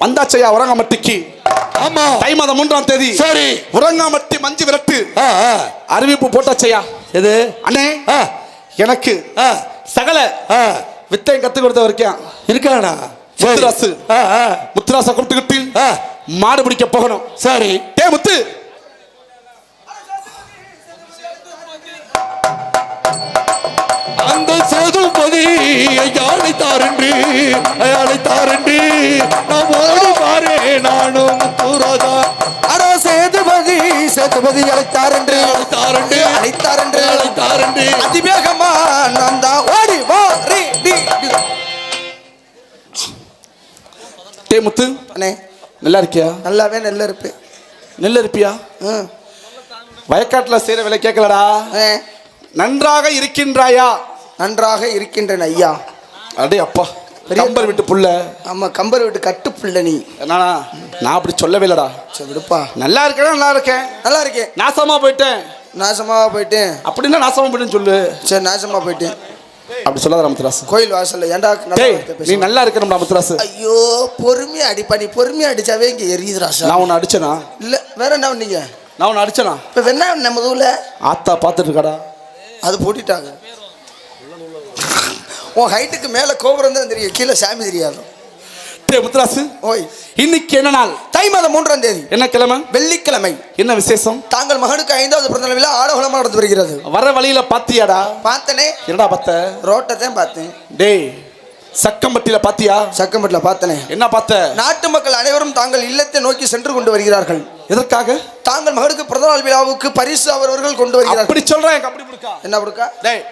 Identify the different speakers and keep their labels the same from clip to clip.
Speaker 1: வந்தாச்சையா? உரங்காமட்டிக்கு
Speaker 2: ஆமா.
Speaker 1: தை மாதம் மூன்றாம் தேதி.
Speaker 2: சரி.
Speaker 1: உரங்காமட்டி மஞ்சு விரட்டு. அறிவிப்பு போட்டாச்சையா?
Speaker 2: எது?
Speaker 1: அண்ணே எனக்கு சகல. வித்தையும் கத்து கொடுத்த வரைக்கும்
Speaker 2: இருக்கானா சரி.
Speaker 1: முத்துராசு. முத்துராசை கூப்பிட்டுக்கிட்டு. மாடு பிடிக்க போகணும்.
Speaker 2: சரி.
Speaker 1: டே முத்து.
Speaker 2: சேதுபதி அழைத்தாரன்று அழைத்தாரன்று நாம் ஓடி பாரு நானும் முத்துராஜா
Speaker 3: அட சேதுபதி சேதுபதி
Speaker 2: அழைத்தாரன்று
Speaker 3: அழைத்தார் என்று.
Speaker 2: அழைத்தாரன்று
Speaker 3: அதிவேகமா நான் தான் ஓடி வா ரீ டி.
Speaker 1: முத்து.
Speaker 3: அண்ணே.
Speaker 1: நல்லா இருக்கியா?
Speaker 3: நல்லாவே நெல்ல இருப்பேன்
Speaker 1: நெல் இருப்பியா. வயக்காட்டுல செய்யற வேலை கேட்கலடா. நன்றாக இருக்கின்றாயா?
Speaker 3: நன்றாக இருக்கின்றன ஐயா.
Speaker 1: அடே அப்பா கம்பர் விட்டு புள்ள.
Speaker 3: ஆமா கம்பர் வீட்டு கட்டு பிள்ளை நீ.
Speaker 1: என்னடா நான் அப்படி சொல்லவே இல்லடா.
Speaker 3: விடுப்பா.
Speaker 1: நல்லா இருக்கேன் நல்லா இருக்கேன்?
Speaker 3: நல்லா இருக்கேன்
Speaker 1: நாசமா போயிட்டேன்.
Speaker 3: நாசமாவா போயிட்டேன்.
Speaker 1: அப்படின்னா நாசமா போயிட்டேன்னு சொல்லு.
Speaker 3: சரி நாசமா போயிட்டேன்.
Speaker 1: அப்படி சொல்லாத முத்துராசு
Speaker 3: கோயில் வாசல்ல வார்த்தை
Speaker 1: நீ? நல்லா இருக்கணும்டா முத்துராசு
Speaker 3: ஐயோ பொறுமையா அடிப்பா நீ. பொறுமையா அடிச்சாவே இங்க எரியுது ராசா.
Speaker 1: நான் உன்னை அடிச்சனா?
Speaker 3: இல்ல வேற என்ன பண்ணீங்க?
Speaker 1: நான் உன்னை அடிச்சனா?
Speaker 3: இப்ப என்ன நம்ம ஊர்ல
Speaker 1: ஆத்தா பார்த்துட்டு இருக்காடா.
Speaker 3: அது போட்டுட்டாங்க. உன் ஹைட்டுக்கு மேல கோபுரம் தான் தெரியும். கீழே சாமி தெரியாது.
Speaker 1: முத்துராசு
Speaker 3: ஓய்.
Speaker 1: இன்னைக்கு என்ன நாள்?
Speaker 3: தை மாதம் மூன்றாம் தேதி.
Speaker 1: என்ன கிழமை?
Speaker 3: வெள்ளிக்கிழமை.
Speaker 1: என்ன விசேஷம்?
Speaker 3: தாங்கள் மகனுக்கு ஐந்தாவது பிறந்த விழா ஆடகுலமா நடந்து வருகிறது.
Speaker 1: வர வழியில பாத்தியாடா?
Speaker 3: பார்த்தனே.
Speaker 1: என்னடா பார்த்த?
Speaker 3: ரோட்டை தான் பார்த்தேன்.
Speaker 1: டேய் சக்கம்பட்டியில பாத்தியா?
Speaker 3: சக்கம்பட்டில் பார்த்தனே.
Speaker 1: என்ன பார்த்த?
Speaker 3: நாட்டு மக்கள் அனைவரும் தாங்கள் இல்லத்தை நோக்கி சென்று கொண்டு வருகிறார்கள்.
Speaker 1: எதற்காக?
Speaker 3: தாங்கள் மகனுக்கு பிறந்த நாள் விழாவுக்கு பரிசு அவரவர்கள் கொண்டு வருகிறார்கள்.
Speaker 1: அப்படி சொல்றேன் அப்படி
Speaker 3: என்ன கொடுக்கா?
Speaker 1: டேய்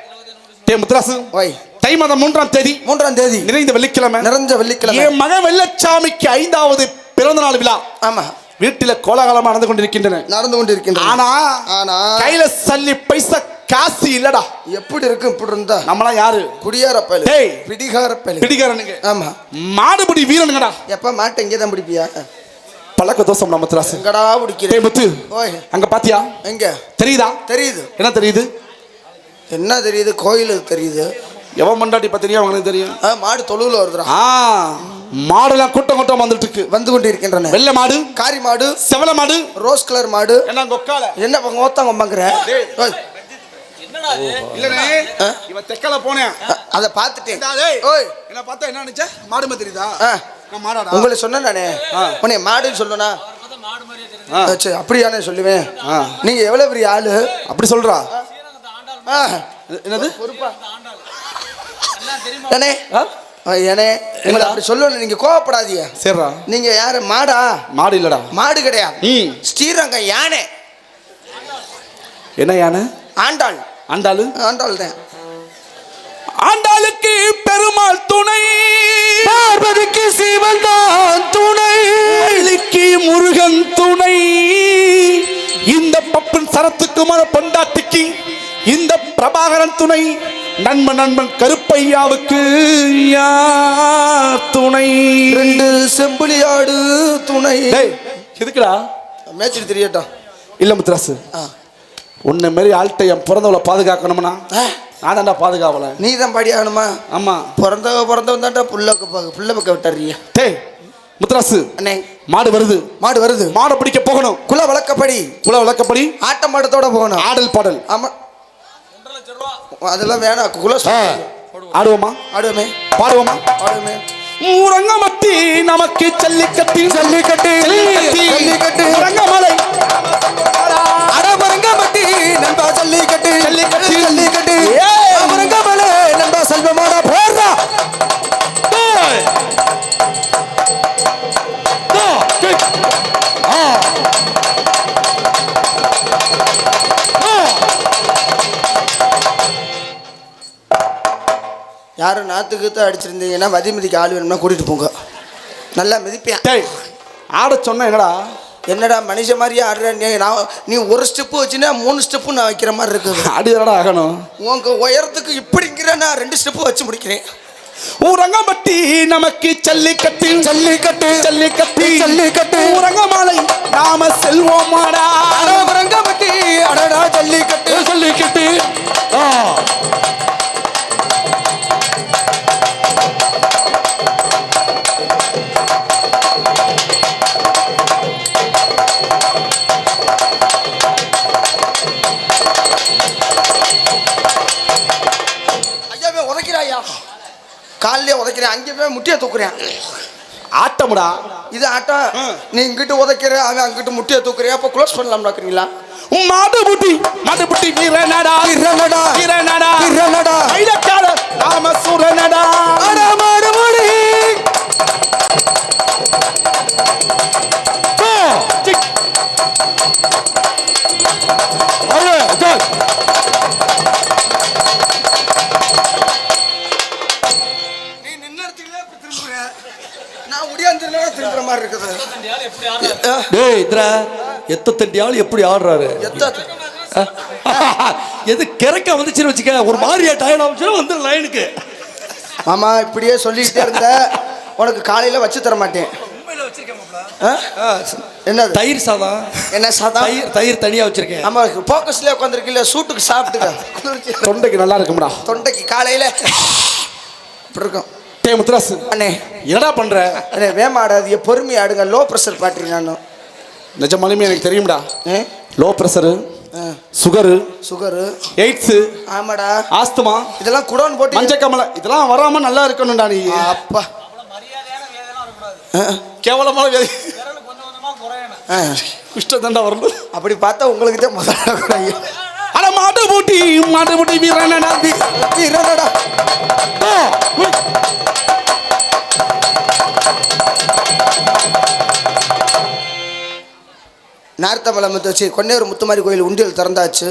Speaker 1: டேய் முத்துராசு.
Speaker 3: ஓய்.
Speaker 1: தை மாதம் மூன்றாம் தேதி
Speaker 3: மூன்றாம் தேதி.
Speaker 1: நிறைந்த வெள்ளிக்கிழமை.
Speaker 3: நிறைஞ்ச வெள்ளிக்கிழமை.
Speaker 1: என் மகன் வெள்ளச்சாமிக்கு ஐந்தாவது பிறந்த நாள் விழா.
Speaker 3: ஆமா.
Speaker 1: வீட்டில கோலாகலமா நடந்து கொண்டிருக்கின்றன.
Speaker 3: நடந்து கொண்டு இருக்கின்றன
Speaker 1: ஆனா
Speaker 3: ஆனா.
Speaker 1: கையில சல்லி பைசா காசு இல்லடா.
Speaker 3: எப்படி இருக்கும் இப்படி இருந்தா?
Speaker 1: நம்மளாம் யாரு?
Speaker 3: குடியார பயலு
Speaker 1: டேய்.
Speaker 3: பிடிகார பயலு
Speaker 1: பிடிக்காரனுங்க
Speaker 3: ஆமா.
Speaker 1: மாடுபிடி வீரனுங்கடா.
Speaker 3: எப்ப மாட்டை இங்கே தான் பிடிப்பியா?
Speaker 1: பழக்க தோசம் நம்ம திராசு.
Speaker 3: எங்கடா பிடிக்கிறேன்
Speaker 1: முத்து.
Speaker 3: ஓய்.
Speaker 1: அங்க பாத்தியா?
Speaker 3: எங்க?
Speaker 1: தெரியுதா?
Speaker 3: தெரியுது.
Speaker 1: என்ன தெரியுது?
Speaker 3: என்ன தெரியுது? கோயில் தெரியுது.
Speaker 1: எவன் மண்டாட்டி பத்திரியா அவங்களுக்கு தெரியும்?
Speaker 3: மாடு தொழுவுல வருதுடா.
Speaker 1: ஆ மாடுலாம் கூட்டம் கூட்டம் வந்துட்டு இருக்கு
Speaker 3: வந்து கொண்டு இருக்கின்றன
Speaker 1: வெள்ளை மாடு
Speaker 3: காரி மாடு
Speaker 1: செவல மாடு
Speaker 3: ரோஸ் கலர் மாடு.
Speaker 1: என்ன கொக்கால
Speaker 3: என்ன ஓத்தாங்க.
Speaker 1: இல்லனே இவன் தெக்கல போனேன்.
Speaker 3: அதை பார்த்துட்டேன்.
Speaker 1: டேய்
Speaker 3: ஓய்.
Speaker 1: என்ன பார்த்தா என்ன நினைச்ச? மாடு மாதிரி தெரியுதா?
Speaker 3: ஆ.
Speaker 1: நான் மாடாடா?
Speaker 3: உங்களை சொன்ன நானே
Speaker 1: ஆ.
Speaker 3: உன்னை மாடுன்னு சொல்லனா.
Speaker 1: ஆ.
Speaker 3: சரி அப்படியானே சொல்லுவேன்.
Speaker 1: ஆ.
Speaker 3: நீங்க எவ்வளவு பெரிய ஆளு?
Speaker 1: அப்படி சொல்றா. என்னது?
Speaker 3: பொறுப்பா. அண்ணே
Speaker 1: ஆ?
Speaker 3: ஆ, அண்ணே உங்களை அப்படி சொல்லணும் நீங்க கோவப்படாதீங்க.
Speaker 1: சரிடா
Speaker 3: நீங்க யாரு? மாடா?
Speaker 1: மாடு இல்லடா.
Speaker 3: மாடு கிடையாது.
Speaker 1: ம்
Speaker 3: ஸ்ரீரங்க யானை.
Speaker 1: என்ன யானை?
Speaker 3: ஆண்டாள்.
Speaker 1: ஆண்டாளு?
Speaker 3: ஆண்டாள் தான்.
Speaker 1: ஆண்டாளுக்கு பெருமாள் துணை.
Speaker 2: பார்வதிக்கு சிவன் தான் துணை.
Speaker 1: முருகன் துணை. இந்த பப்பன் சரத்துக்குமார பொண்டாட்டிக்கு பிரபாகரன் துணை. நண்பன் நண்பன் கருப்பையாவுக்கு துணை?
Speaker 3: ரெண்டு செம்புலியாடு துணை.
Speaker 1: எதுக்குடா?
Speaker 3: மேய்ச்சிட்டு தெரியட்டும்
Speaker 1: இல்ல முத்ராசு. உன்னை மாரி ஆள்கிட்ட என் பிறந்தவளை பாதுகாக்கணும்னா நான் தான்டா பாதுகாவல
Speaker 3: நீ தான் பாடி ஆகணுமா?
Speaker 1: ஆமா.
Speaker 3: பிறந்தவ பிறந்தவன் தான்டா புள்ள புள்ள பக்க விட்டுறிய
Speaker 1: டேய் முத்ராசு
Speaker 3: அண்ணே.
Speaker 1: மாடு வருது.
Speaker 3: மாடு வருது.
Speaker 1: மாடை பிடிக்க போகணும்.
Speaker 3: குல வழக்கப்படி.
Speaker 1: குல விளக்கப்படி
Speaker 3: ஆட்டம் மாட்டத்தோட போகணும்.
Speaker 1: ஆடல் பாடல்.
Speaker 3: ஆமா. அதெல்லாம் வேணாம். குல
Speaker 1: ஆடுவோமா?
Speaker 3: ஆடுவோமே.
Speaker 1: பாடுவோமா?
Speaker 3: ஆடுவோமே.
Speaker 1: ஊரங்கமத்தி நமக்கு ஜல்லிக்கட்டு
Speaker 3: ஜல்லிக்கட்டு, நாத்துக்கு அடிச்சிருந்தீங்கன்னா வதி மிதிக்க ஆள் வேணும்னா கூட்டிட்டு போங்க. நல்லா மிதிப்பேன்.
Speaker 1: டேய் ஆட சொன்ன என்னடா?
Speaker 3: என்னடா மனுஷ மாதிரியே ஆடுற நீ நான் நீ ஒரு ஸ்டெப்பு வச்சுன்னா மூணு ஸ்டெப்பு நான் வைக்கிற மாதிரி இருக்குது.
Speaker 1: ஆடுதாடா ஆகணும்?
Speaker 3: உங்க உயரத்துக்கு இப்படிங்கிற நான் ரெண்டு ஸ்டெப்பு வச்சு முடிக்கிறேன்.
Speaker 1: ஊரங்கமட்டி நமக்கு ஜல்லிக்கட்டு
Speaker 3: ஜல்லிக்கட்டு
Speaker 1: ஜல்லிக்கட்டு
Speaker 3: ஜல்லிக்கட்டு.
Speaker 1: ஊரங்கமலை நாம செல்வோமாடா.
Speaker 3: அடமரங்கமட்டி அடடா ஜல்லிக்கட்டு.
Speaker 1: ஜல்லிக்கட்டு.
Speaker 3: வாயா காலையிலே உதைக்கிறேன் அங்கே போய் முட்டியை தூக்குறேன்
Speaker 1: ஆட்டம்டா
Speaker 3: இது ஆட்டம் நீ இங்கிட்டு உதைக்கிற அவன் அங்கிட்டு முட்டியை தூக்குறியா அப்போ க்ளோஸ் பண்ணலாம் பார்க்குறீங்களா
Speaker 1: மாடுபுட்டி மாடுபுட்டி வீரனடா
Speaker 2: வீரனடா.
Speaker 1: வீரனடா
Speaker 2: வீரனடா.
Speaker 1: ஐலக்கார நாம சூரனடா
Speaker 2: அட மாடு மாடு போ. சிக். அழு,
Speaker 3: திரும்புற மாதிரி இருக்குது.
Speaker 2: டேய் இந்திரா எத்த தண்டி ஆள் எப்படி ஆடுறாரு?
Speaker 3: எத்த
Speaker 2: எது கிறக்க வந்துச்சுன்னு வச்சுக்க ஒரு மாதிரியா டயர்ட் ஆகுச்சுன்னா வந்து லைனுக்கு.
Speaker 3: மாமா இப்படியே சொல்லிக்கிட்டே இருந்த உனக்கு காலையில வச்சு தர மாட்டேன். அஹ்? என்னது?
Speaker 2: தயிர் சாதம்.
Speaker 3: என்ன சாதம்?
Speaker 2: தயிர் தயிர் தனியா வச்சிருக்கேன்.
Speaker 3: நம்ம ஃபோக்கஸ்ல உட்காந்துருக்கீல்ல சூட்டுக்கு சாப்பிட்டுக்க.
Speaker 1: தொண்டைக்கு நல்லா இருக்கும்டா.
Speaker 3: தொண்டைக்கு காலையில இப்படி இருக்கும்.
Speaker 1: டே முத்துராசு
Speaker 3: அண்ணே.
Speaker 1: என்னடா பண்ற?
Speaker 3: அண்ணே வேமாடாது பொறுமையா ஆடுங்க லோ ப்ரெஷர் பாட்டுறீங்க நான்.
Speaker 1: நிஜமாலுமே எனக்கு தெரியும்டா. Low pressure sugar
Speaker 3: sugar
Speaker 1: AIDS
Speaker 3: ஆமாடா.
Speaker 1: ஆஸ்துமா
Speaker 3: இதெல்லாம் குடோன் போட்டு
Speaker 1: மஞ்சள் கமலை இதெல்லாம் வராம நல்லா இருக்கணும்டா நீ.
Speaker 3: அப்பா.
Speaker 1: கேவலமான
Speaker 3: ஆ.
Speaker 1: குஷ்டம் தாண்டா வரணும்.
Speaker 3: அப்படி பார்த்தா உங்களுக்கு தான் முதல்ல
Speaker 1: அட மாட்டு பூட்டி மாட்டு பூட்டி வீரனடா
Speaker 3: வீரனடா. நார்த்தமலை முத்து வச்சு கொன்னேறு முத்துமாரி கோயில் உண்டியல் திறந்தாச்சு.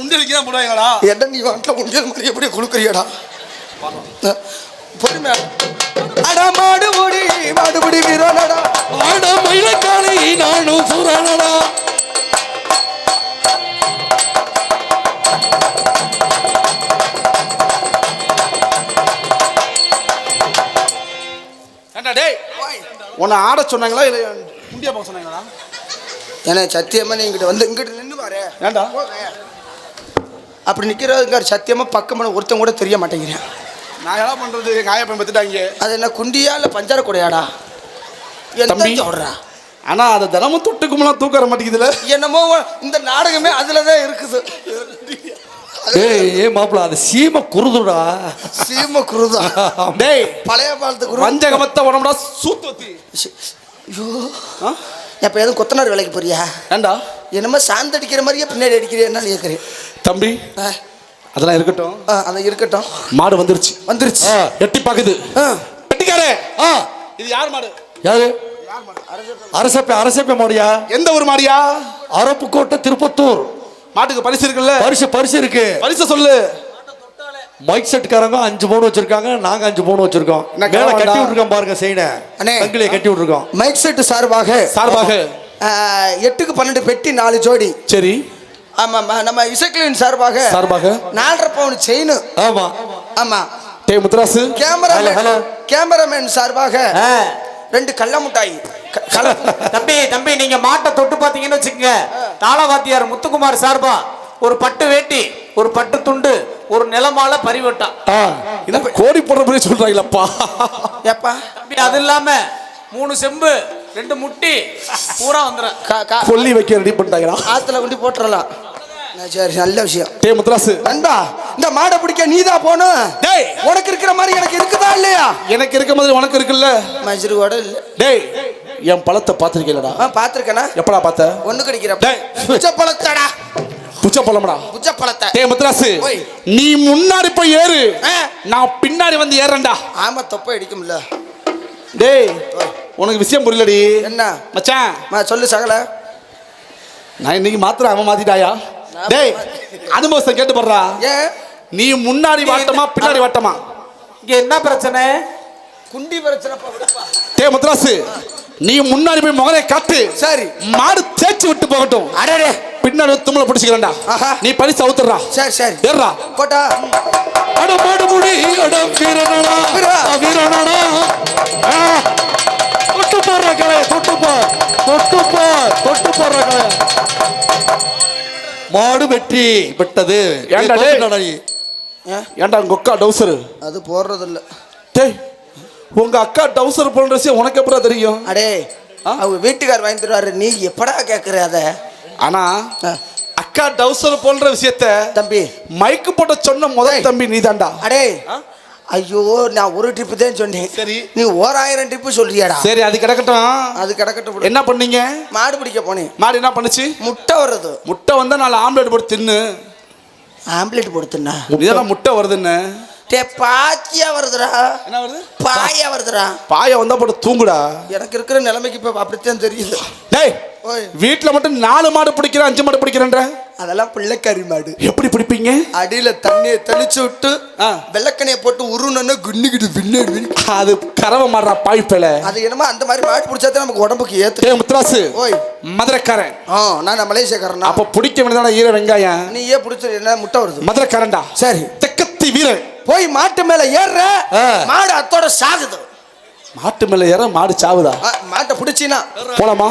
Speaker 1: உண்டலிக்கு தான் போடுவாங்களா
Speaker 3: என்ன நீ வாட்டில் உண்டியல் மாதிரி எப்படி கொடுக்குறியடா பொறுமையா. அடா மாடுபுடி மாடுபுடி வீரனடா.
Speaker 2: ஆட மயிலக்காளி நானும் சூரனடா.
Speaker 1: உன்னை ஆட சொன்னாங்களா இல்லை இந்தியா போக சொன்னாங்களா?
Speaker 3: ஏன்னா சத்தியமா நீ இங்கிட்ட வந்து இங்கிட்ட நின்று பாரு.
Speaker 1: ஏண்டா?
Speaker 3: அப்படி நிற்கிறதுங்க சத்தியமா பக்கமான ஒருத்தன் கூட தெரிய மாட்டேங்கிறேன்.
Speaker 1: நான் என்ன பண்றது? எங்க ஆயா பத்துட்டாங்க.
Speaker 3: அது என்ன குண்டியா இல்லை பஞ்சார கூடையாடா?
Speaker 1: தம்பி.
Speaker 3: சொல்றா
Speaker 1: ஆனா அதை தினமும் தொட்டுக்குமெல்லாம் தூக்க வர மாட்டேங்குதுல.
Speaker 3: என்னமோ இந்த நாடகமே அதுல தான் இருக்குது.
Speaker 2: ஏய் ஏ மாப்பிள அது சீம குருதுடா.
Speaker 3: சீம குருதா?
Speaker 1: டேய்
Speaker 3: பழைய பாலத்து குரு?
Speaker 1: வஞ்சகமத்த உடம்புடா சூத்தோத்தி
Speaker 3: ஐயோ. எப்போ எதுவும் கொத்தனார் வேலைக்கு போறியா?
Speaker 1: ஏண்டா?
Speaker 3: என்னமோ சாந்தடிக்கிற மாதிரியே பின்னாடி அடிக்கிறியா கேட்குறேன்
Speaker 1: தம்பி அதெல்லாம் இருக்கட்டும்.
Speaker 3: அதை இருக்கட்டும்.
Speaker 1: மாடு வந்துருச்சு.
Speaker 3: வந்துருச்சு.
Speaker 1: எட்டி பாக்குது.
Speaker 3: ஆ,
Speaker 1: எட்டிக்காரே
Speaker 2: ஆ
Speaker 1: இது யார் மாடு?
Speaker 2: யாரு? அரசப்பை அரசப்பை மாடியா?
Speaker 1: எந்த ஊர் மாடியா?
Speaker 2: அரப்புக்கோட்டை திருப்பத்தூர்.
Speaker 1: மாட்டுக்கு பரிசு இருக்குல்ல?
Speaker 2: பரிசு பரிசு இருக்கு.
Speaker 1: பரிசு சொல்லு.
Speaker 2: மைக் செட்காரங்க அஞ்சு பவுன் வச்சிருக்காங்க நாங்க அஞ்சு பவுன் வச்சிருக்கோம். மேல? கட்டி விட்டுருக்கோம் பாருங்க செய்யின
Speaker 3: அண்ணே.
Speaker 2: சங்கிலியை கட்டி விட்டுருக்கோம்.
Speaker 3: மைக் செட்டு சார்பாக
Speaker 1: சார்பாக.
Speaker 3: எட்டுக்கு பன்னெண்டு பெட்டி நாலு ஜோடி.
Speaker 1: சரி.
Speaker 3: ஆமாம்மா நம்ம இசைக்கிளின் சார்பாக
Speaker 1: சார்பாக.
Speaker 3: நாலரை பவுன் செயின்
Speaker 2: ஆமா.
Speaker 3: ஆமா.
Speaker 1: டே முத்துராசு.
Speaker 3: கேமரா. கேமராமேன் சார்பாக ரெண்டு கள்ள முட்டாய்.
Speaker 4: தம்பி தம்பி நீங்க மாட்டை தொட்டு பாத்தீங்கன்னு வச்சுக்கோங்க. தாளவாத்தியார் முத்துக்குமார் சார்பா ஒரு பட்டு வேட்டி ஒரு பட்டு துண்டு ஒரு நிலமால
Speaker 1: இது கோடி போடுற மாதிரி சொல்றாங்களப்பா.
Speaker 3: ஏப்பா?
Speaker 4: தம்பி அது இல்லாம மூணு செம்பு ரெண்டு முட்டி பூரா வந்துடும்
Speaker 3: கா- கா-
Speaker 1: கொல்லி வைக்க ரெடி பண்ணிட்டாங்களா
Speaker 3: ஆத்துல கொண்டு போட்டுறலாம். சரி நல்ல விஷயம்.
Speaker 1: டே முத்துராசு.
Speaker 3: நண்பா இந்த மாடை பிடிக்க நீதான் போகணும்.
Speaker 1: டேய்.
Speaker 3: உனக்கு இருக்கிற மாதிரி எனக்கு இருக்குதா இல்லையா?
Speaker 1: எனக்கு இருக்க மாதிரி உனக்கு இருக்குல்ல.
Speaker 3: மஜ்ரு கூட இல்ல.
Speaker 1: டேய். என் பழத்தை பார்த்துருக்கீங்களடா?
Speaker 3: ஆ பாத்திருக்கேனா
Speaker 1: எப்படா பார்த்த?
Speaker 3: ஒண்ணு கிடைக்கிற
Speaker 1: டேய்.
Speaker 3: புச்ச பழத்தடா
Speaker 1: புச்ச பழமடா
Speaker 3: புச்ச பழத்தை
Speaker 1: டே முத்துராசு
Speaker 3: ஓய்.
Speaker 1: நீ முன்னாடி போய் ஏறு. நான் பின்னாடி வந்து ஏறேன்டா
Speaker 3: ஆமா தொப்பை அடிக்கும்ல.
Speaker 1: டேய் உனக்கு விஷயம் புரியலடி.
Speaker 3: என்ன?
Speaker 1: மச்சான்.
Speaker 3: சொல்லு சகல.
Speaker 1: நான் இன்னைக்கு மாத்திரம் அவன் மாத்திட்டாயா? டேய் அனுபவத்தை கேட்டு போடுறா
Speaker 3: ஏன்?
Speaker 1: நீ முன்னாடி வாட்டமா பின்னாடி வாட்டமா?
Speaker 4: இங்க என்ன பிரச்சனை?
Speaker 3: குண்டி பிரச்சனை
Speaker 1: டே முத்துராசு நீ முன்னாடி போய் முகரை காட்டு
Speaker 3: சரி.
Speaker 1: மாடு தேய்ச்சி விட்டு போகட்டும்.
Speaker 3: அடடே.
Speaker 1: பின்னாடி தும்மல பிடிச்சிக்கிறேன்டா.
Speaker 3: ஆஹா.
Speaker 1: நீ பரிசு அவுத்துறா
Speaker 3: சரி சரி.
Speaker 1: ஏறா
Speaker 3: கோட்டா
Speaker 2: அட மாடுமுடி அட வீரனடா. வீரனடா. ஆ. தொட்டு போடுற கலை தொட்டு போ. தொட்டு போ. தொட்டு கலை. மாடு வெற்றி விட்டது
Speaker 1: ஏன்டா. ஏன்டா உங்க அக்கா டவுசரு?
Speaker 3: அது போடுறது இல்ல
Speaker 1: டேய். உங்க அக்கா டவுசர் போன்ற விஷயம் உனக்கு எப்படா தெரியும்?
Speaker 3: அடே? அவங்க வீட்டுக்கார் வாங்கி தருவாரு நீ எப்படா கேக்குற அத?
Speaker 1: ஆனா. அக்கா டவுசர் போன்ற விஷயத்த
Speaker 3: தம்பி.
Speaker 1: மைக்கு போட்ட சொன்ன முதல் தம்பி நீதான்டா.
Speaker 3: அடே.
Speaker 1: ஆ?
Speaker 3: ஐயோ நான் ஒரு ட்ரிப்பு தான் சொன்னேன்.
Speaker 1: சரி.
Speaker 3: நீ ஓராயிரம் ட்ரிப்பு சொல்றியாடா?
Speaker 1: சரி அது கிடக்கட்டும்.
Speaker 3: அது கிடக்கட்டும்.
Speaker 1: என்ன பண்ணீங்க?
Speaker 3: மாடு பிடிக்க போனேன்.
Speaker 1: மாடு என்ன பண்ணுச்சு?
Speaker 3: முட்டை வருது.
Speaker 1: முட்டை வந்தா நாலு ஆம்லெட் போட்டு தின்னு.
Speaker 3: ஆம்லெட் போடுத்துண்ணா
Speaker 1: இதெல்லாம் முட்டை வருதுன்னு.
Speaker 3: டே பாத்தியா வருதுடா.
Speaker 1: என்ன வருது?
Speaker 3: பாயா வருதுடா.
Speaker 1: பாய வந்தா போட்டு தூங்குடா.
Speaker 3: எனக்கு இருக்கிற நிலைமைக்கு இப்ப அப்படித்தான் தெரியுது.
Speaker 1: டேய்
Speaker 3: ஓய்.
Speaker 1: வீட்டுல மட்டும் நாலு மாடு பிடிக்கிறேன் அஞ்சு மாடு பிடிக்கிறேன்ற?
Speaker 3: அதெல்லாம் பிள்ளைக்கறி மாடு.
Speaker 1: எப்படி பிடிப்பீங்க?
Speaker 3: அடியில தண்ணியை தெளிச்சு விட்டு
Speaker 1: ஆ.
Speaker 3: வெள்ளக்கண்ணையை போட்டு உருணுன்னு குன்னிக்கிட்டு விண்ணு.
Speaker 1: அது கறவை மாடுறா பாய்ப்பல
Speaker 3: அது என்னமோ அந்த மாதிரி மாடு பிடிச்சாதான் நமக்கு உடம்புக்கு ஏத்து.
Speaker 1: முத்ராசு
Speaker 3: ஓய்.
Speaker 1: மதுரைக்காரன்.
Speaker 3: ஆ நான் மலேசியக்காரனா
Speaker 1: அப்ப பிடிக்க வேண்டியதான ஈர வெங்காயம்?
Speaker 3: நீ ஏன் பிடிச்ச என்ன முட்டை வருது?
Speaker 1: மதுரைக்காரன்டா.
Speaker 3: சரி.
Speaker 1: தெக்கத்தி வீரன்.
Speaker 3: போய் மாட்டு மேல ஏறுற
Speaker 1: ஆ.
Speaker 3: மாடு அத்தோட சாகுது.
Speaker 1: மாட்டு மேல ஏற மாடு சாவுதா?
Speaker 3: மாட்டை பிடிச்சினா.
Speaker 1: போலாமா?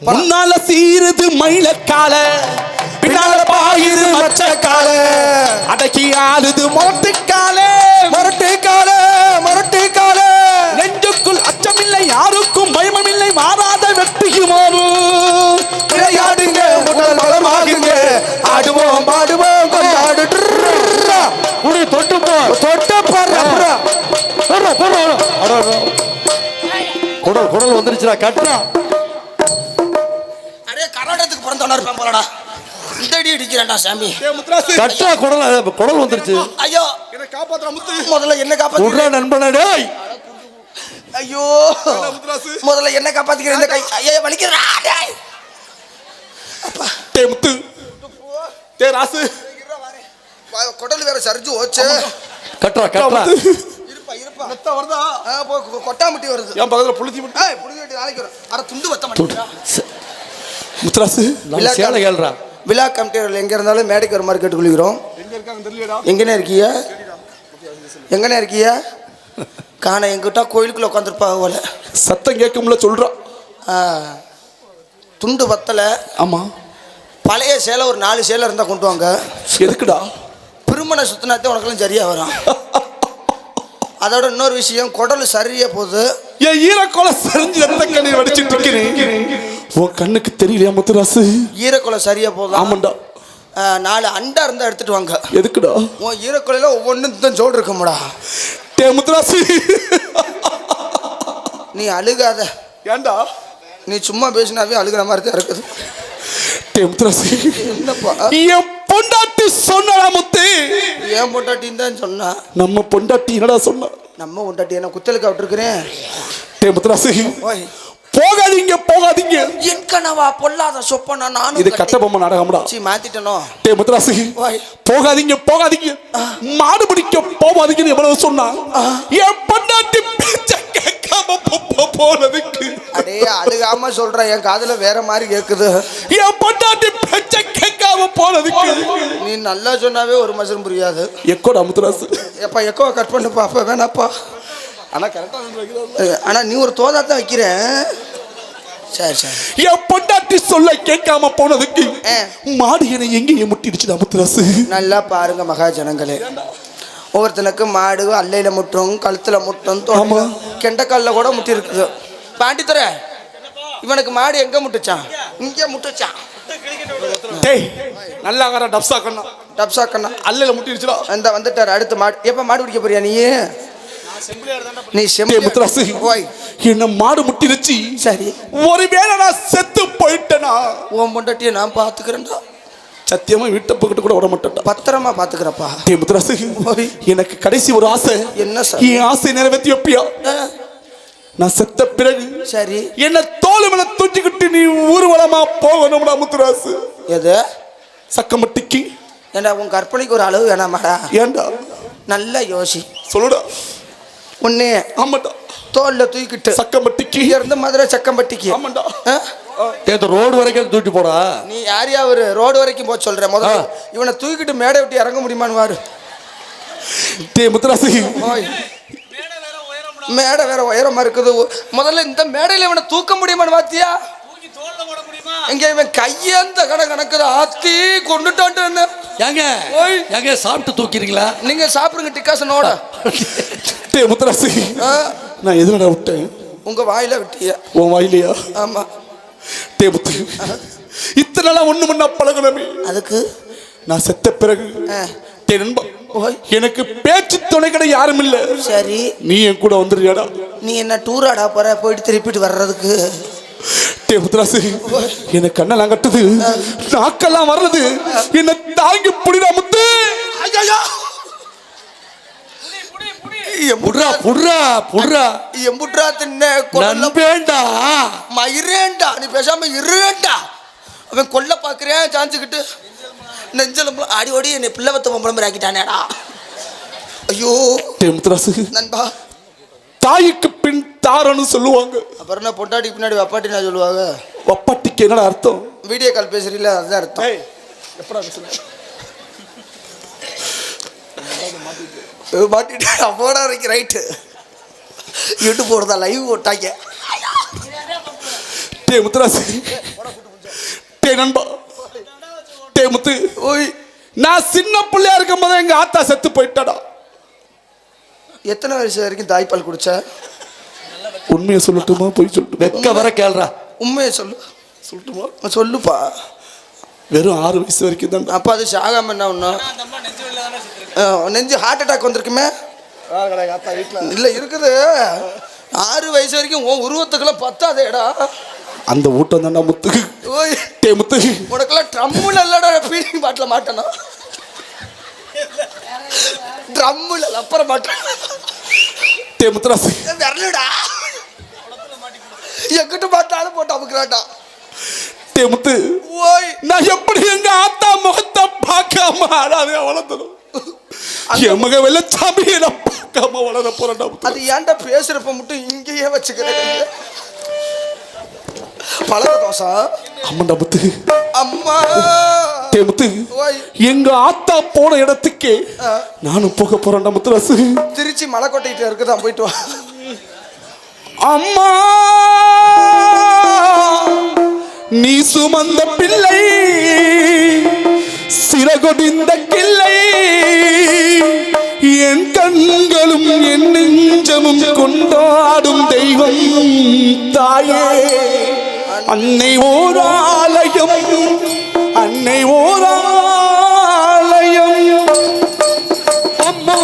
Speaker 1: முன்னால சீருது மயிலக்கால பின்னால பாயுது மச்சக்கால அடக்கி ஆளுது மொரட்டுக்கால
Speaker 3: மரட்டு கால மரட்டு கால.
Speaker 1: நெஞ்சுக்குள் அச்சமில்லை யாருக்கும் பயமமில்லை மாறாத வெற்றியுமோரு
Speaker 2: தொட்டு. குடல் குடல் வந்துருச்சுடா கட்டுறா
Speaker 3: அடே கர்நாடகத்துக்கு பிறந்தவனா இருப்பேன் போலடா. இந்த அடி அடிக்கிறேன்டா சாமி.
Speaker 1: முத்ராசு
Speaker 2: கட்டுறா குடல் குடல் வந்துருச்சு.
Speaker 3: ஐயோ.
Speaker 1: என்ன காப்பாத்துற முத்து.
Speaker 3: முதல்ல என்ன காப்பாத்தி
Speaker 2: விட்றா நண்பனா டேய்.
Speaker 3: ஐயோ.
Speaker 1: முத்ராசு
Speaker 3: முதல்ல என்ன காப்பாத்திக்கிறேன் இந்த கை. ஐயோ வலிக்கிறா டேய்.
Speaker 1: முத்து. ராசு.
Speaker 3: குடல் வேற சரிஞ்சு ஓச்சு
Speaker 2: கட்டுறா கட்டுறா.
Speaker 3: இருப்பா இருப்பா.
Speaker 1: ரத்த வருதா?
Speaker 3: கொட்டாமுட்டி வருது.
Speaker 1: என் பக்கத்துல புளுத்தி முட்டு
Speaker 3: ஏய் புடி வெட்டி நாளைக்கு வரும். துண்டு வத்த
Speaker 1: முத்ராசு
Speaker 2: நம்ம சேலை கேள்றா.
Speaker 3: விழா கமிட்டியர்கள் எங்க இருந்தாலும் மேடைக்கு ஒரு மாதிரி கேட்டுக்கொள்கிறோம்
Speaker 1: எங்க இருக்காங்க தெரியலடா.
Speaker 3: எங்கண்ணே இருக்கீங்க எங்கண்ணே இருக்கீங்க காண எங்கிட்ட கோயிலுக்குள்ள உட்காந்துருப்பாங்க போல.
Speaker 1: சத்தம் கேட்கும்ல சொல்றான்
Speaker 3: ஆ, துண்டு வத்தலை.
Speaker 1: ஆமா.
Speaker 3: பழைய சேலை ஒரு நாலு சேலை இருந்தால் கொண்டு வாங்க.
Speaker 1: எதுக்குடா?
Speaker 3: திருமண சுத்தினாத்தே உனக்கெல்லாம் சரியா வரும். அதோட இன்னொரு விஷயம் குடல் சரியா போகுது?
Speaker 1: என் ஈரக்கோலை சரிஞ்சு ரத்த கண்ணீர் வடிச்சிட்டு இருக்கிறேன்? உன் கண்ணுக்கு தெரியலையா முத்துராசு?
Speaker 3: ஈரக்குலை சரியா போகுது?
Speaker 1: ஆமாண்டா.
Speaker 3: நாலு அண்டா இருந்தா எடுத்துட்டு வாங்க.
Speaker 1: எதுக்குடா?
Speaker 3: உன் ஈரக்குலையில ஒவ்வொன்றும் தான் ஜோடு இருக்கும்டா.
Speaker 1: டே முத்துராசு.
Speaker 3: நீ அழுகாத.
Speaker 1: ஏன்டா?
Speaker 3: நீ சும்மா பேசினாவே அழுகிற மாதிரி தான் இருக்குது.
Speaker 1: டே முத்துராசு.
Speaker 3: என்னப்பா?
Speaker 1: என் பொண்டாட்டி சொன்னடா முத்து?
Speaker 3: ஏன் பொண்டாட்டின்னு தான் சொன்னா.
Speaker 1: நம்ம பொண்டாட்டி என்னடா சொன்னா?
Speaker 3: நம்ம பொண்டாட்டி என்ன குத்தலுக்கு விட்டுருக்கிறேன்?
Speaker 1: டே முத்துராசு போகாதீங்க போகாதீங்க.
Speaker 3: என் கனவா பொல்லாத சொப்பனா நானும்
Speaker 1: இது கட்டபொம்மை நாடகம்டா.
Speaker 3: சி மாத்திட்டனோ?
Speaker 1: டே முத்துராசு போகாதீங்க போகாதீங்க. மாடு பிடிக்க போகாதீங்கன்னு எவ்வளவு சொன்னா? என் பொண்டாட்டி பேச்ச கேட்காம போனதுக்கு.
Speaker 3: அடே அழுகாம சொல்ற என் காதுல வேற மாதிரி கேக்குது.
Speaker 1: என் பொண்டாட்டி பேச்ச கேட்காம போனதுக்கு
Speaker 3: நீ நல்லா சொன்னாவே ஒரு மசம் புரியாது.
Speaker 1: எக்கோடா முத்துராசு.
Speaker 3: எப்பா எக்கோ கட் பண்ணுப்பா அப்ப வேணாப்பா.
Speaker 1: ஆனா கரெக்டா
Speaker 3: அஹ், ஆனா நீ ஒரு தோதா தான் வைக்கிற. சரி சரி.
Speaker 1: என் பொண்டாட்டி சொல்ல கேட்காம போனதுக்கு. மாடு என்னை எங்கேயும் முட்டிடுச்சுடா முத்துராசு.
Speaker 3: நல்லா பாருங்க மகாஜனங்களே ஒவ்வொருத்தனுக்கு மாடு அல்லையில முட்டும் கழுத்துல முட்டும்
Speaker 1: ஆமா.
Speaker 3: கெண்டக்கால்ல கூட முட்டி இருக்குது பாண்டித்துற இவனுக்கு மாடு எங்க முட்டுச்சான்? இங்க முட்டுச்சான்.
Speaker 1: டேய் நல்லா ஆகார டப்ஸா கண்ணா.
Speaker 3: டப்ஸா கண்ணா.
Speaker 1: அல்லையில முட்டிடுச்சுடா.
Speaker 3: அந்த வந்துட்டார் அடுத்து மாடு. எப்ப மாடு பிடிக்க போறியா நீ? நீ செம்பு
Speaker 1: முத்துராசு
Speaker 3: ஓய்.
Speaker 1: என்ன மாடு முட்டிடுச்சு?
Speaker 3: சரி.
Speaker 1: ஒருவேளை நான் செத்து போயிட்டேனா?
Speaker 3: உன் பொண்டாட்டியை நான் பாத்துக்கிறேன்டா.
Speaker 1: சத்தியமா வீட்டை பக்கத்து கூட விட மாட்டேன்டா.
Speaker 3: பத்திரமா பாத்துக்கிறப்பா.
Speaker 1: முத்துராசு. எனக்கு கடைசி ஒரு ஆசை.
Speaker 3: என்ன சார்?
Speaker 1: என் ஆசை நிறைவேற்றி வைப்பியா? நான் செத்த பிறகு
Speaker 3: சரி.
Speaker 1: என்ன தோல் மேல தூக்கிக்கிட்டு நீ ஊர்வலமா போகணும்டா முத்துராசு.
Speaker 3: எது?
Speaker 1: சக்கமட்டிக்கு.
Speaker 3: ஏண்டா உன் கற்பனைக்கு ஒரு அளவு வேணாமாடா
Speaker 1: ஏன்டா
Speaker 3: நல்லா யோசி.
Speaker 1: சொல்லுடா.
Speaker 3: உன்னே
Speaker 1: ஆமாண்டா.
Speaker 3: தோல்ல தூக்கிட்டு
Speaker 1: சக்கமட்டிக்கு.
Speaker 3: இங்க இருந்து மதுரை சக்கம்பட்டிக்கு
Speaker 1: ஆமாண்டா.
Speaker 3: ஆ?
Speaker 2: இந்த ரோடு வரைக்கும் தூக்கி போடா.
Speaker 3: நீ யார் யாரு? ரோடு வரைக்கும் போக சொல்ற. முதல்ல. இவனை தூக்கிட்டு மேடை விட்டு இறங்க முடியுமான்னு வாரு
Speaker 1: டேய் முத்துராசு.
Speaker 3: மேடை வேற உயரமா இருக்குது. முதல்ல இந்த மேடையில இவனை தூக்க முடியுமான்னு பாத்தியா? இங்க இவன் கையேந்த கண கணக்குது ஆத்தி கொண்டுட்டான்ட்டு
Speaker 2: ஏங்க
Speaker 3: ஓய்.
Speaker 2: ஏங்க சாப்பிட்டு தூக்கிறீங்களா?
Speaker 3: நீங்க சாப்பிடுங்க டிக்காசனோட
Speaker 1: டேய் முத்துராசு. நான் எதுனடா விட்டேன்?
Speaker 3: உங்க வாயில விட்டிய.
Speaker 1: உன் வாயிலையா?
Speaker 3: ஆமா.
Speaker 1: டேய் முத்து. இத்தனை நாளா ஒண்ணு மண்ணா பழகணுமே
Speaker 3: அதுக்கு?
Speaker 1: நான் செத்த பிறகு. டேய் நண்பா. எனக்கு பேச்சு துணை கடை யாரும் இல்ல.
Speaker 3: சரி.
Speaker 1: நீ என் கூட வந்துருவியாடா
Speaker 3: நீ என்ன டூராடா போற? போயிட்டு திருப்பிட்டு வர்றதுக்கு.
Speaker 1: டே முத்துராசு எனக்கு கண்ணெல்லாம் கட்டுது. நாக்கெல்லாம் வர்றது. என்ன தாங்கி புடிடா முத்து.
Speaker 2: புடுறா புடுறா புடுறா.
Speaker 3: எம்புட்ரா தின்ன கொல்ல
Speaker 2: நண்பேண்டா.
Speaker 3: மயிரேண்டா. நீ பேசாம இருண்டா அவன் கொல்ல பாக்குறேன் சாஞ்சுக்கிட்டு. நெஞ்சலம் ஆடி ஓடி என்னை பிள்ளை வத்த பொம்பளம் ஆக்கிட்டானேடா ஐயோ நண்பா.
Speaker 1: தாய்க்கு பின் தாரன்னு சொல்லுவாங்க.
Speaker 3: அப்புறம் என்ன பொட்டாட்டி பின்னாடி வப்பாட்டி நான் சொல்லுவாங்க?
Speaker 1: வப்பாட்டிக்கு என்னடா அர்த்தம்?
Speaker 3: வீடியோ கால் பேசுறீங்களா அதுதான் அர்த்தம். ஏய், மாட்டிட்டு அப்போடா இருக்கு ரைட்டு யூடியூப் போடுறதா லைவ் போட்டாங்க.
Speaker 1: டே முத்துராசு. டே நண்பா. டே முத்து.
Speaker 3: ஓய்
Speaker 1: நான் சின்ன பிள்ளையா இருக்கும் போது எங்க ஆத்தா செத்து போயிட்டாடா.
Speaker 3: எத்தனை வயசு வரைக்கும் தாய்ப்பால் குடிச்ச?
Speaker 1: உண்மையை சொல்லட்டுமா? போய் சொல்லட்டுமா?
Speaker 2: வெக்க வர கேள்றா.
Speaker 3: உண்மையை சொல்லு. சொல்லட்டுமா? சொல்லுப்பா.
Speaker 1: வெறும் ஆறு வயசு வரைக்கும் தான்.
Speaker 3: அப்போ அது சாகாம என்ன ஒன்றும் நெஞ்சு ஹார்ட் அட்டாக் வந்திருக்குமே? இல்லை இருக்குது. ஆறு வயசு வரைக்கும் உன் உருவத்துக்கெல்லாம் பத்தாதேடா.
Speaker 1: அந்த ஊட்டம் தான்டா முத்து.
Speaker 3: ஓய்.
Speaker 1: டே முத்து.
Speaker 3: உனக்கெல்லாம் ட்ரம்முல இல்லடா பீடிங் பாட்டில் மாட்டணும் ட்ரம்முல அப்புறம் மாட்டேன்?
Speaker 1: டே முத்துராசு
Speaker 3: விரலுடா. எங்கிட்ட பார்த்தாலும் போட்டு அமுக்குறாட்டா
Speaker 1: டே முத்து.
Speaker 3: ஓய்.
Speaker 1: நான் எப்படி எங்க ஆத்தா முகத்தை பார்க்காம ஆடாதே வளர்ந்தனும் என் மக வெள்ளச்சாமியை நான் பார்க்காம வளர போறேன்டா முத்து
Speaker 3: அது ஏன்டா பேசுறப்ப மட்டும் இங்கேயே வச்சுக்கிறேன்? பழக தோசை
Speaker 1: ஆமாண்டா முத்து.
Speaker 3: அம்மா.
Speaker 1: முத்து. எங்க ஆத்தா போன இடத்துக்கே நானும் போக போறேன்டா முத்துராசு.
Speaker 3: திருச்சி மலைக்கோட்டைகிட்ட இருக்குதான் போயிட்டு வா.
Speaker 1: அம்மா. நீ சுமந்த பிள்ளை சிறகொடிந்த கிள்ளை என் கண்களும் என் நெஞ்சமும் கொண்டாடும் தெய்வம் தாயே. அன்னை ஓர் ஆலயம் அன்னை ஓர் ஆலயம்
Speaker 2: அம்மா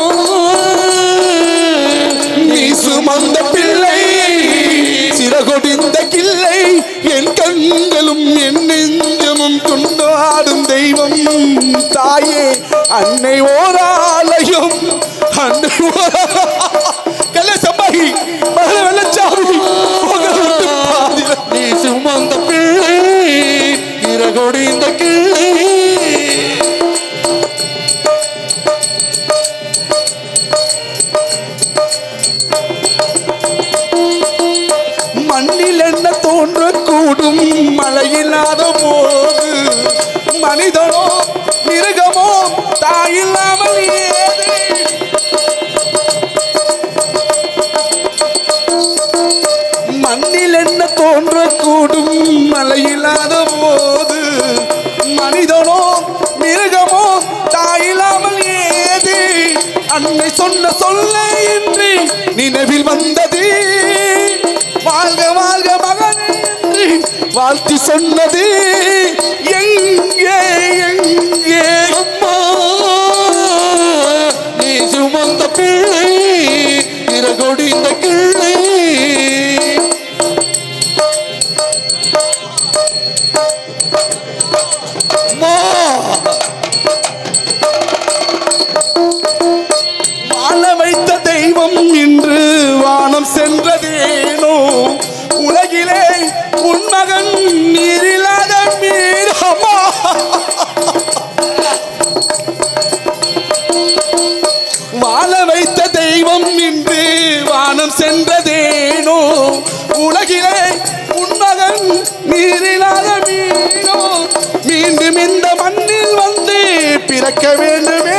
Speaker 1: நீ சுமந்த பிள்ளை சிறகொடிந்த கிள்ளை என் கண்களும் என் நெஞ்சமும் கொண்டாடும் தெய்வம். தாயே அன்னை ஓர் ஆலயம் அன்னை ஓர் அன்னை சொன்ன சொல்ல இன்றி நினைவில் வந்தது. வாழ்க வாழ்க மகன் என்று வாழ்த்தி சொன்னது. எங்கே எங்கே பிறக்க வேண்டுமே.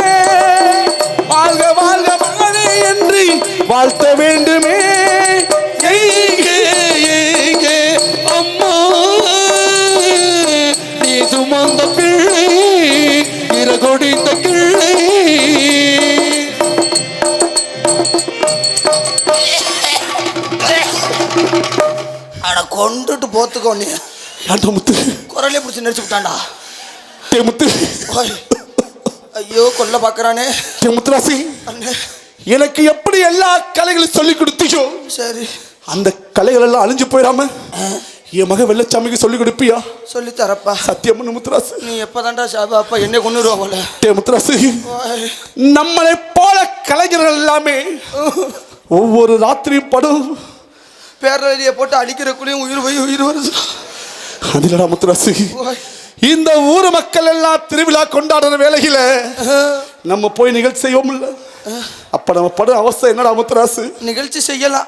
Speaker 1: வாழ்க வாழ்க மகனே என்று வாழ்த்த வேண்டுமே. எங்கே எங்கே
Speaker 2: அம்மா. நீ சுமந்த பிள்ளை இறகொடிந்த கிள்ளை
Speaker 3: அட கொண்டுட்டு போத்துக்கோ நீ.
Speaker 1: முத்து?
Speaker 3: குரலே பிடிச்சி நடிச்சு விட்டான்டா.
Speaker 1: டே முத்து.
Speaker 3: ஐயோ கொல்ல பாக்குறானே
Speaker 1: முத்துராசி எனக்கு எப்படி எல்லா கலைகளையும் சொல்லி கொடுத்தியோ
Speaker 3: சரி.
Speaker 1: அந்த கலைகள் எல்லாம் அழிஞ்சு போயிடாம என் மக வெள்ளச்சாமிக்கு சொல்லி கொடுப்பியா?
Speaker 3: சொல்லி தரப்பா.
Speaker 1: சத்தியம் பண்ணு முத்துராசு.
Speaker 3: நீ எப்பதான்டா சாபா? அப்பா என்னை கொண்டுருவா போல.
Speaker 1: டே முத்துராசு. நம்மளை போல கலைஞர்கள் எல்லாமே ஒவ்வொரு ராத்திரியும் படும்.
Speaker 3: பேரழியை போட்டு அடிக்கிறக்குள்ளேயும் உயிர் போய் உயிர் வருது.
Speaker 1: அதிலடா முத்துராசு. இந்த ஊர் மக்கள் எல்லாம் திருவிழா கொண்டாடுற வேலையில நம்ம போய் நிகழ்ச்சி செய்வோம்ல. அப்ப நம்ம படும் அவஸ்தை என்னடா முத்துராசு?
Speaker 3: நிகழ்ச்சி செய்யலாம்.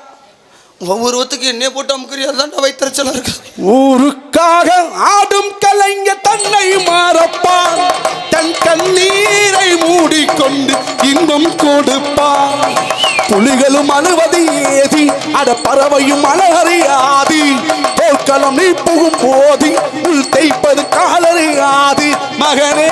Speaker 3: ஒவ்வொருவத்துக்கு என்ன போட்டு அமுக்குறியா தான் வைத்தறிச்சலா இருக்கு
Speaker 1: ஊருக்காக ஆடும் கலைஞ தன்னை மாறப்பான். தன் கண்ணீரை மூடிக்கொண்டு இன்பம் கொடுப்பான். புலிகளும் அழுவது ஏதி அட பறவையும் அழகறியாது போர்க்களம் நீ புகும் போது உள் தைப்பது காலறியாது. மகனே